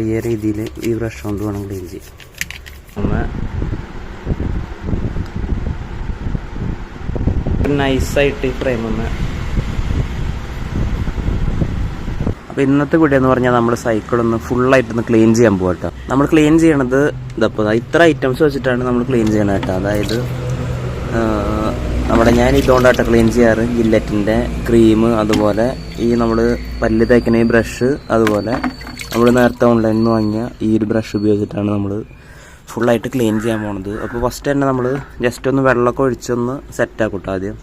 ചെറിയ രീതിയിൽ ഈ ബ്രഷ് കൊണ്ട് വേണം ക്ലീൻ ചെയ്യാം ഒന്ന് നൈസായിട്ട് ഈ ഫ്രെയിം ഒന്ന്. അപ്പോൾ ഇന്നത്തെ വീഡിയോ എന്ന് പറഞ്ഞാൽ നമ്മൾ സൈക്കിൾ ഒന്ന് ഫുള്ളായിട്ടൊന്ന് ക്ലീൻ ചെയ്യാൻ പോകാം കേട്ടോ. നമ്മൾ ക്ലീൻ ചെയ്യണത് ഇതപ്പോൾ ഇത്ര ഐറ്റംസ് വെച്ചിട്ടാണ് നമ്മൾ ക്ലീൻ ചെയ്യണത് കേട്ടോ. അതായത് നമ്മുടെ ഞാൻ ഇതുകൊണ്ടാട്ടോ ക്ലീൻ ചെയ്യാറ്. ഗില്ലറ്റിന്റെ ക്രീം അതുപോലെ ഈ നമ്മൾ പല്ല് തേക്കുന്ന ബ്രഷ് അതുപോലെ നമ്മൾ നേരത്തെ ഓൺലൈനിൽ നിന്ന് വാങ്ങിയ ഈ ഒരു ബ്രഷ് ഉപയോഗിച്ചിട്ടാണ് നമ്മൾ ഫുള്ളായിട്ട് ക്ലീൻ ചെയ്യാൻ പോണത്. അപ്പോൾ ഫസ്റ്റ് തന്നെ നമ്മൾ ജസ്റ്റ് ഒന്ന് വെള്ളമൊക്കെ ഒഴിച്ചൊന്ന് സെറ്റാക്കും കേട്ടോ ആദ്യം.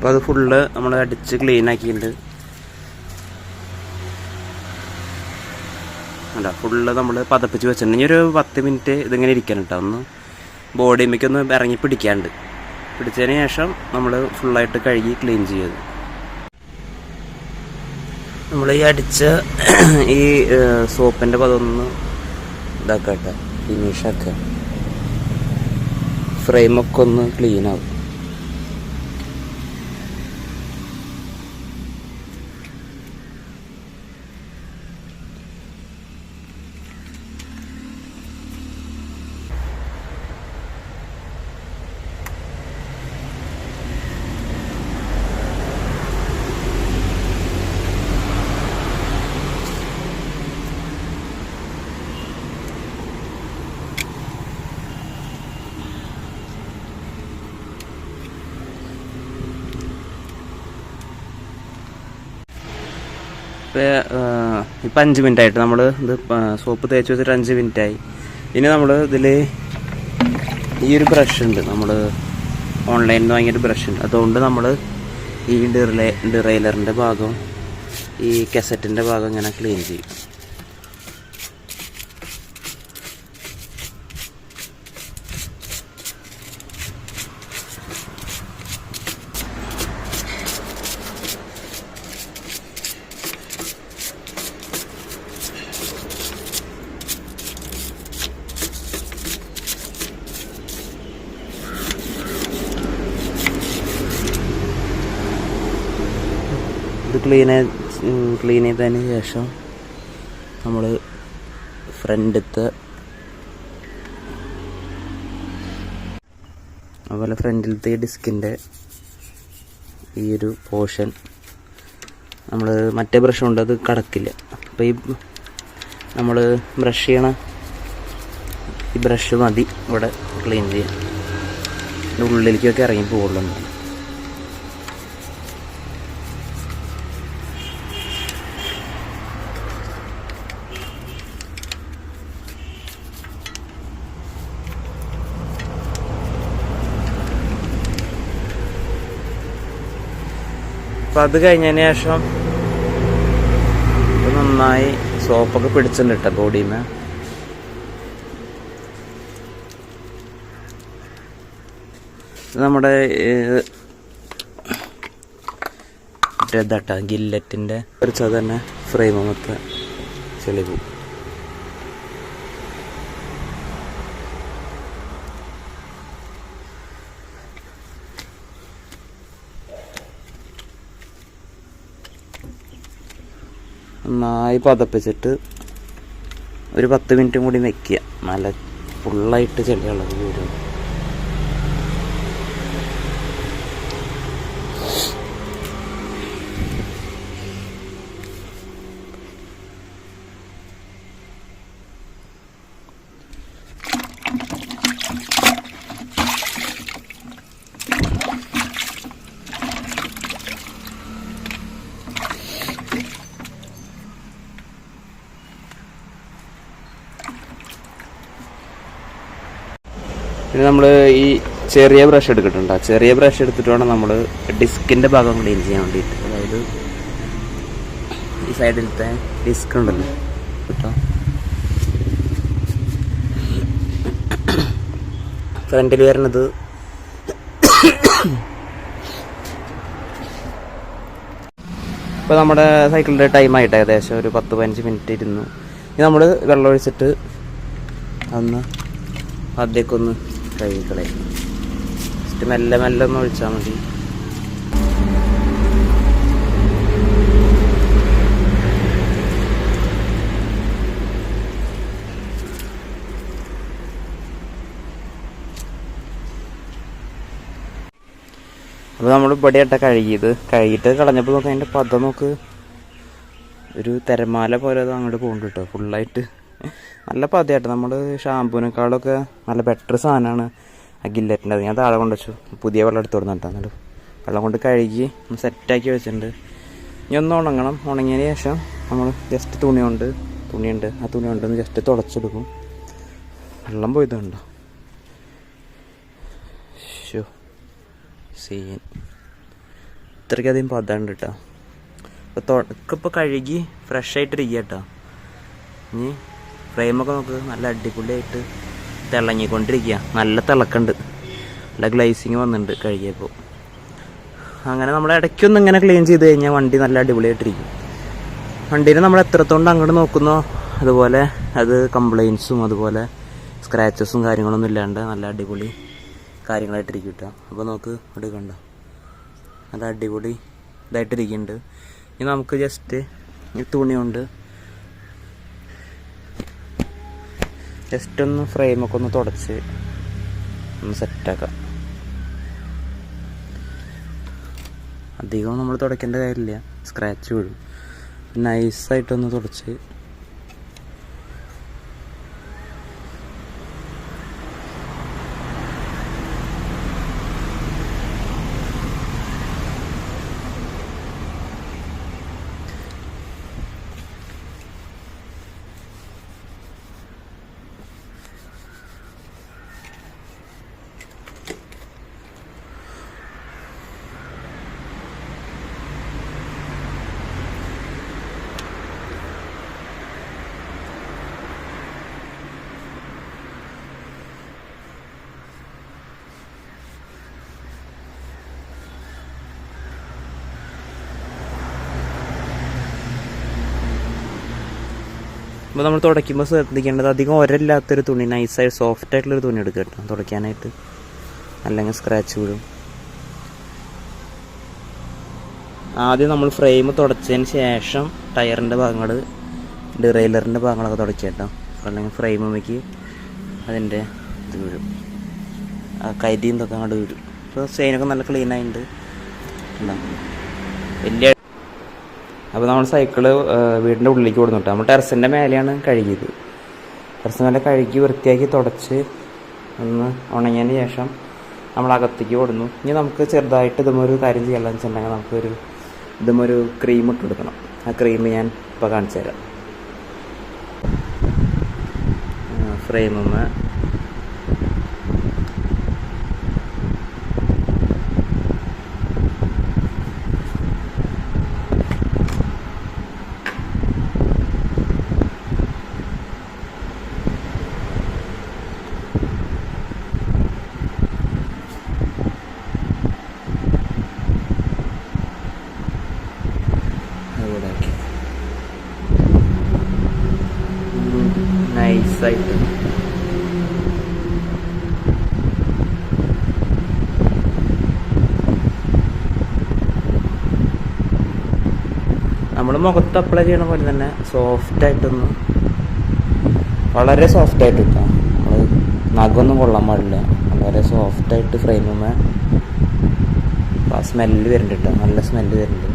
അപ്പോൾ അത് ഫുള്ള് നമ്മൾ അടിച്ച് ക്ലീൻ ആക്കിയിട്ടുണ്ട്. അല്ല ഫുള്ള് നമ്മൾ പതപ്പിച്ച് വെച്ചിട്ടുണ്ട്. ഇനി ഒരു പത്ത് മിനിറ്റ് ഇതിങ്ങനെ ഇരിക്കണം കേട്ടോ ഒന്ന് ബോഡിമേക്ക് ഒന്ന് ഇറങ്ങി പിടിക്കാണ്ട്. പിടിച്ചതിന് ശേഷം നമ്മൾ ഫുള്ളായിട്ട് കഴുകി ക്ലീൻ ചെയ്യത് നമ്മൾ ഈ അടിച്ച ഈ സോപ്പിന്റെ പതൊന്ന് ഇതാക്കട്ടെ. ഫിനിഷാക്കുക ഫ്രെയിമൊക്കെ ഒന്ന് ക്ലീൻ ആവും. ഇപ്പോൾ ഇപ്പം അഞ്ച് മിനിറ്റ് ആയിട്ട് നമ്മൾ ഇത് സോപ്പ് തേച്ച് വെച്ചിട്ട് അഞ്ച് മിനിറ്റ് ആയി ഇനി നമ്മൾ ഇതിൽ ഈ ഒരു ബ്രഷ് ഉണ്ട് നമ്മൾ ഓൺലൈനിൽ നിന്ന് വാങ്ങിയൊരു ബ്രഷ് ഉണ്ട് അതുകൊണ്ട് നമ്മൾ ഈ ഡിറേ ഡിറൈലറിന്റെ ഭാഗം ഈ കസറ്റിന്റെ ഭാഗം ഇങ്ങനെ ക്ലീൻ ചെയ്യും. ക്ലീൻ ക്ലീൻ ചെയ്തതിന് ശേഷം നമ്മൾ ഫ്രണ്ടത്ത് അതുപോലെ ഫ്രണ്ടിലത്തെ ഡിസ്കിന്റെ ഈ ഒരു പോർഷൻ നമ്മൾ മറ്റേ ബ്രഷ് കൊണ്ട് അത് കടക്കില്ല. അപ്പോൾ ഈ നമ്മൾ ബ്രഷ് ചെയ്യണ ഈ ബ്രഷ് മതി ഇവിടെ ക്ലീൻ ചെയ്യാൻ. ഉള്ളിലേക്കൊക്കെ ഇറങ്ങി പോകുള്ളൂ അപ്പം അത് കഴിഞ്ഞതിന് ശേഷം നന്നായി സോപ്പൊക്കെ പിടിച്ചിട്ടുണ്ട് കേട്ടോ നിന്ന് നമ്മുടെ ഇതാട്ടാ ഗില്ലറ്റിന്റെ ഒരു തന്നെ ഫ്രെയിം ചെളി പോകും നന്നായി പതപ്പിച്ചിട്ട് ഒരു പത്ത് മിനിറ്റും കൂടി വെക്കുക. നല്ല ഫുള്ളായിട്ട് ചെളിയുള്ളത് വരും. പിന്നെ നമ്മൾ ഈ ചെറിയ ബ്രഷ് എടുത്തിട്ടുണ്ട്. ചെറിയ ബ്രഷ് എടുത്തിട്ട് വേണം നമ്മൾ ഡിസ്കിന്റെ ഭാഗം ക്ലീൻ ചെയ്യാൻ വേണ്ടിയിട്ട്. അതായത് ഈ സൈഡിലത്തെ ഡിസ്ക് ഉണ്ടല്ലോ. കേട്ടോ? ഫ്രണ്ടിൽ വരുന്നത് ഇപ്പോൾ നമ്മുടെ സൈക്കിളിന്റെ ടൈം ആയിട്ട് ഏകദേശം ഒരു പത്ത് പതിനഞ്ച് മിനിറ്റ് ഇരുന്നു. ഇനി നമ്മൾ വെള്ളം ഒഴിച്ചിട്ട് ഒന്ന് കഴുകിക്കളെ ജസ്റ്റ് മെല്ലെ മെല്ലെ ഒന്ന് ഒഴിച്ചാൽ മതി. അപ്പോൾ നമ്മൾ ഇവിടെയായിട്ട കഴുകിയത്. കഴുകിയിട്ട് കളഞ്ഞപ്പോൾ നോക്കാം അതിന്റെ പദം നോക്ക്. ഒരു തിരമാല പോലെ അത് അങ്ങോട്ട് പോകുന്നുണ്ട് കേട്ടോ ഫുള്ളായിട്ട് നല്ല പതിയായിട്ട് നമ്മൾ ഷാമ്പൂവിനേക്കാളൊക്കെ നല്ല ബെറ്റർ സാധനമാണ് ആ ഗില്ലറ്റിന്റെ അത്. ഞാൻ താഴെ കൊണ്ട് വെച്ചു. പുതിയ വെള്ളം എടുത്ത് കൊടുത്തു വെള്ളം കൊണ്ട് കഴുകി സെറ്റാക്കി വെച്ചിട്ടുണ്ട്. ഇനി ഒന്ന് ഉണങ്ങണം. ഉണങ്ങിയതിന് ശേഷം നമ്മൾ ജസ്റ്റ് തുണി കൊണ്ട് തുണിയുണ്ട്. ആ തുണി കൊണ്ട് ഒന്ന് ജസ്റ്റ് തുടച്ചെടുക്കും. വെള്ളം പോയതുണ്ടോ ഷോ സീൻ ഇത്രയ്ക്കധികം പതാണ്ട് കേട്ടോ. ഇപ്പോൾ തുടക്കിപ്പോൾ കഴുകി ഫ്രഷ് ആയിട്ടിരിക്കുക കേട്ടോ. ഇനി ഫ്രെയിമൊക്കെ നോക്ക്. നല്ല അടിപൊളിയായിട്ട് തിളങ്ങിക്കൊണ്ടിരിക്കുക നല്ല തിളക്കുണ്ട്. നല്ല ഗ്ലേസിങ് വന്നിട്ടുണ്ട് കഴുകിയപ്പോൾ അങ്ങനെ നമ്മൾ ഇടയ്ക്കൊന്നും ഇങ്ങനെ ക്ലീൻ ചെയ്ത് കഴിഞ്ഞാൽ വണ്ടി നല്ല അടിപൊളിയായിട്ടിരിക്കും. വണ്ടീനെ നമ്മൾ എത്രത്തോണ്ട് അങ്ങോട്ട് നോക്കുന്നോ അതുപോലെ അത് കംപ്ലയിൻസും അതുപോലെ സ്ക്രാച്ചസും കാര്യങ്ങളൊന്നും ഇല്ലാണ്ട് നല്ല അടിപൊളി കാര്യങ്ങളായിട്ടിരിക്കും കേട്ടോ അപ്പോൾ നമുക്ക് ഇവിടെ കണ്ടോ. നല്ല അടിപൊളി ഇതായിട്ടിരിക്കുന്നുണ്ട്. ഇനി നമുക്ക് ജസ്റ്റ് ഈ തുണി കൊണ്ട് ജസ്റ്റ് ഒന്ന് ഫ്രെയിമൊക്കെ ഒന്ന് തുടച്ച് ഒന്ന് സെറ്റാക്കാം അധികം നമ്മൾ തുടയ്ക്കേണ്ട കാര്യമില്ല. സ്ക്രാച്ച് വീഴും. നൈസായിട്ടൊന്ന് തുടച്ച്. അപ്പോൾ നമ്മൾ തുടയ്ക്കുമ്പോൾ ശ്രദ്ധിക്കേണ്ടത് അധികം ഒരല്ലാത്തൊരു തുണി നൈസായി സോഫ്റ്റ് ആയിട്ടുള്ളൊരു തുണി എടുക്കുക കേട്ടോ. തുടയ്ക്കാനായിട്ട് അല്ലെങ്കിൽ സ്ക്രാച്ച് വീഴും ആദ്യം നമ്മൾ ഫ്രെയിം തുടച്ചതിന് ശേഷം ടയറിന്റെ ഭാഗങ്ങൾ ഡിറൈലറിന്റെ ഭാഗങ്ങളൊക്കെ തുടയ്ക്കുക കേട്ടോ. അല്ലെങ്കിൽ ഫ്രെയിമേക്ക് അതിന്റെ ഇത് വീഴും ആ കരിയും അങ്ങോട്ട് വീഴും അപ്പോൾ ചെയിനൊക്കെ നല്ല ക്ലീൻ ആയിട്ടുണ്ട്? വലിയ അപ്പോൾ നമ്മൾ സൈക്കിൾ വീടിന്റെ ഉള്ളിലേക്ക് കൊടുന്നിട്ട് നമ്മൾ ടെറസിന്റെ മേലെയാണ് കഴുകിയത്. ടെറസിന്റെ മേലെ കഴുകി വൃത്തിയാക്കി തുടച്ച് ഒന്ന് ഉണങ്ങിയതിന് ശേഷം നമ്മൾ അകത്തേക്ക് ഓടുന്നു. ഇനി നമുക്ക് ചെറുതായിട്ട് ഇതുമൊരു കാര്യം ചെയ്യാമെന്ന് വെച്ചിട്ടുണ്ടെങ്കിൽ നമുക്കൊരു ഇതുമൊരു ക്രീം ഇട്ട് കൊടുക്കണം. ആ ക്രീം ഞാൻ ഇപ്പോൾ കാണിച്ചു തരാം ഫ്രെയിമുമ്മ നൈസായിട്ട് നമ്മൾ മുഖത്ത് അപ്ലൈ ചെയ്യണ പോലെ തന്നെ സോഫ്റ്റ് ആയിട്ടൊന്ന് വളരെ സോഫ്റ്റ് ആയിട്ട് കിട്ടാം നമ്മൾ നഖമൊന്നും കൊള്ളാൻ പാടില്ല. വളരെ സോഫ്റ്റ് ആയിട്ട് ഫ്രെയിമുമ്മേ ആ സ്മെല്ല് വരുന്നുണ്ട് നല്ല സ്മെല്ല് വരുന്നുണ്ട്.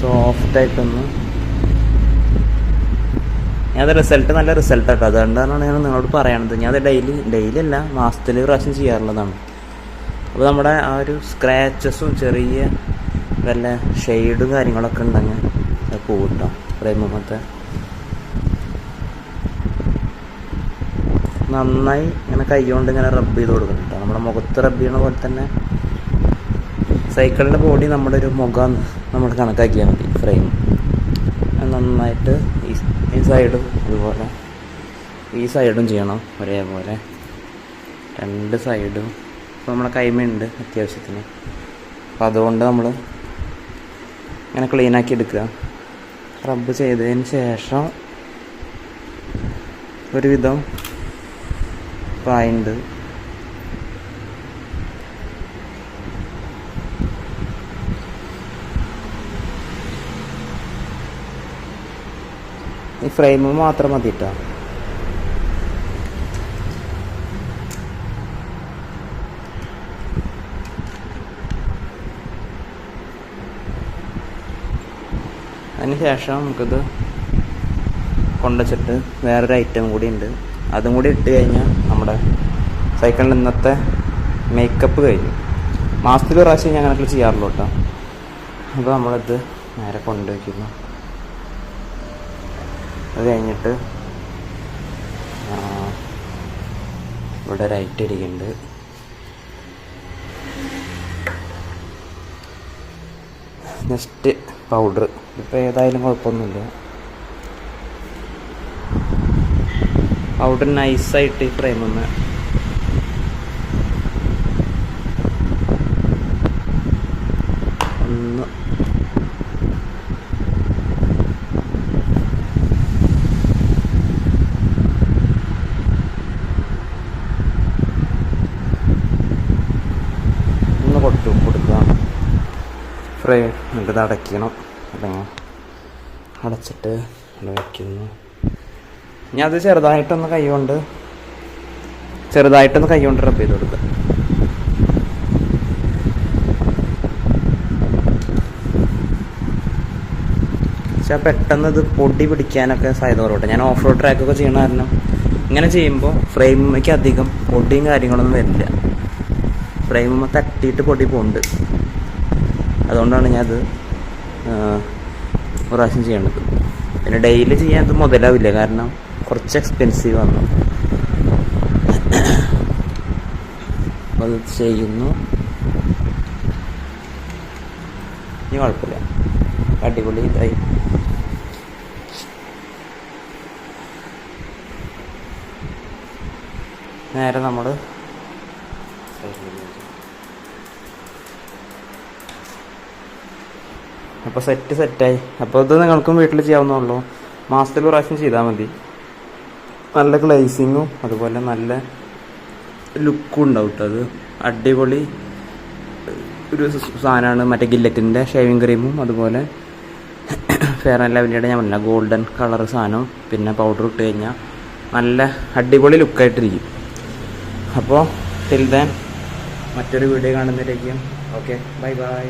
സോഫ്റ്റ് ആയിട്ടൊന്ന് ഞാൻ അത് റിസൾട്ട് നല്ല റിസൾട്ട് ആട്ടോ. അതുകൊണ്ടാണ് ഞാൻ നിങ്ങളോട് പറയണത്. ഞാൻ അത് ഡെയിലി ഡെയിലി അല്ല മാസത്തിൽ പ്രാവശ്യം ചെയ്യാറുള്ളതാണ്. അപ്പോൾ നമ്മുടെ ആ ഒരു സ്ക്രാച്ചസും ചെറിയ വല്ല ഷെയ്ഡും കാര്യങ്ങളൊക്കെ ഉണ്ടെങ്കിൽ അത് പോകട്ടോ പ്രേമത്തെ നന്നായി ഇങ്ങനെ കൈകൊണ്ട് ഇങ്ങനെ റബ്ബ് ചെയ്ത് കൊടുക്കണം കേട്ടോ നമ്മുടെ മുഖത്ത് റബ്ബ് ചെയ്യണ പോലെ തന്നെ സൈക്കിളിന്റെ ബോഡി നമ്മുടെ ഒരു മുഖം നമ്മൾ കണക്കാക്കിയാൽ മതി ഫ്രെയിം നന്നായിട്ട് ഈ സൈഡും ഇതുപോലെ. ഈ സൈഡും ചെയ്യണം ഒരേപോലെ. രണ്ട് സൈഡും ഇപ്പോൾ നമ്മുടെ കൈമയുണ്ട് അത്യാവശ്യത്തിന്. അപ്പോൾ അതുകൊണ്ട് നമ്മൾ ഇങ്ങനെ ക്ലീനാക്കി എടുക്കുക റബ്ബ് ചെയ്തതിന് ശേഷം ഒരുവിധം പായുണ്ട്. ഈ ഫ്രെയിം മാത്രം മതി കേട്ടോ അതിന് ശേഷം നമുക്കിത് കൊണ്ടുവച്ചിട്ട് വേറൊരു ഐറ്റം കൂടി ഉണ്ട്. അതും കൂടി ഇട്ട് കഴിഞ്ഞാൽ നമ്മുടെ സൈക്കിളിന്റെ ഇന്നത്തെ മേക്കപ്പ് കഴിഞ്ഞു. മാസത്തിൽ പ്രാവശ്യം ഞാൻ അങ്ങനെ ചെയ്യാറുള്ളൂ കേട്ടോ. അപ്പോൾ നമ്മളിത് നേരെ കൊണ്ടുവയ്ക്കുന്നു. അത് കഴിഞ്ഞിട്ട് ഇവിടെ റൈറ്റ് ഇരിക്കുന്നുണ്ട്. നെക്സ്റ്റ് പൗഡർ ഇപ്പോൾ ഏതായാലും കുഴപ്പമൊന്നുമില്ല. പൗഡർ നൈസായിട്ട് ഈ ഫ്രെയിം ഒന്ന് ഒന്ന് ഒന്ന് കൊടുത്തു കൊടുക്കുക ഫ്രെയിം എന്നിട്ട് അടയ്ക്കണം അടച്ചിട്ട് വയ്ക്കുന്നു. ഞാൻ അത് ചെറുതായിട്ടൊന്ന് കൈ കൊണ്ട് ചെറുതായിട്ടൊന്ന് കൈ കൊണ്ട് റബ്ബ് ചെയ്ത് കൊടുക്കുക. പക്ഷെ പെട്ടെന്ന് ഇത് പൊടി പിടിക്കാനൊക്കെ സാധ്യത കുറവട്ടെ ഞാൻ ഓഫ് റോഡ് ട്രാക്കൊക്കെ ചെയ്യണ കാരണം ഇങ്ങനെ ചെയ്യുമ്പോൾ ഫ്രെയിമിലേക്ക് അധികം പൊടിയും കാര്യങ്ങളൊന്നും വരില്ല. ഫ്രെയിമുമ്പോൾ തട്ടിയിട്ട് പൊടി പോകുന്നുണ്ട് അതുകൊണ്ടാണ് ഞാനത് പ്രാവശ്യം ചെയ്യണത്. പിന്നെ ഡെയിലി ചെയ്യാൻ അത് മുതലാവില്ല. കാരണം കുറച്ച് എക്സ്പെൻസീവ് ആണ്. അത് ചെയ്യുന്നു. ഇനി കുഴപ്പമില്ല. അടിപൊളി ഇതായി. നേരെ നമ്മൾ അപ്പോൾ സെറ്റ് സെറ്റായി അപ്പോൾ ഇത് നിങ്ങൾക്കും വീട്ടിൽ ചെയ്യാവുന്നുള്ളൂ മാസത്തിൽ പ്രാവശ്യം ചെയ്താൽ മതി. നല്ല ഗ്ലേസിങ്ങും അതുപോലെ നല്ല ലുക്കും ഉണ്ടാവും അത്. അടിപൊളി ഒരു സാധനമാണ്. മറ്റേ ഗില്ലറ്റിന്റെ ഷേവിങ് ക്രീമും അതുപോലെ ഫെയർ ആൻഡ് ലവ്ലിയുടെ ഞാൻ പറഞ്ഞില്ല ഗോൾഡൻ കളർ സാധനവും പിന്നെ പൗഡർ ഇട്ട് കഴിഞ്ഞാൽ നല്ല അടിപൊളി ലുക്കായിട്ടിരിക്കും അപ്പോൾ ടിൽ ദാൻ മറ്റൊരു വീഡിയോ കാണുന്നതിലേക്കും ഓക്കെ ബൈ ബൈ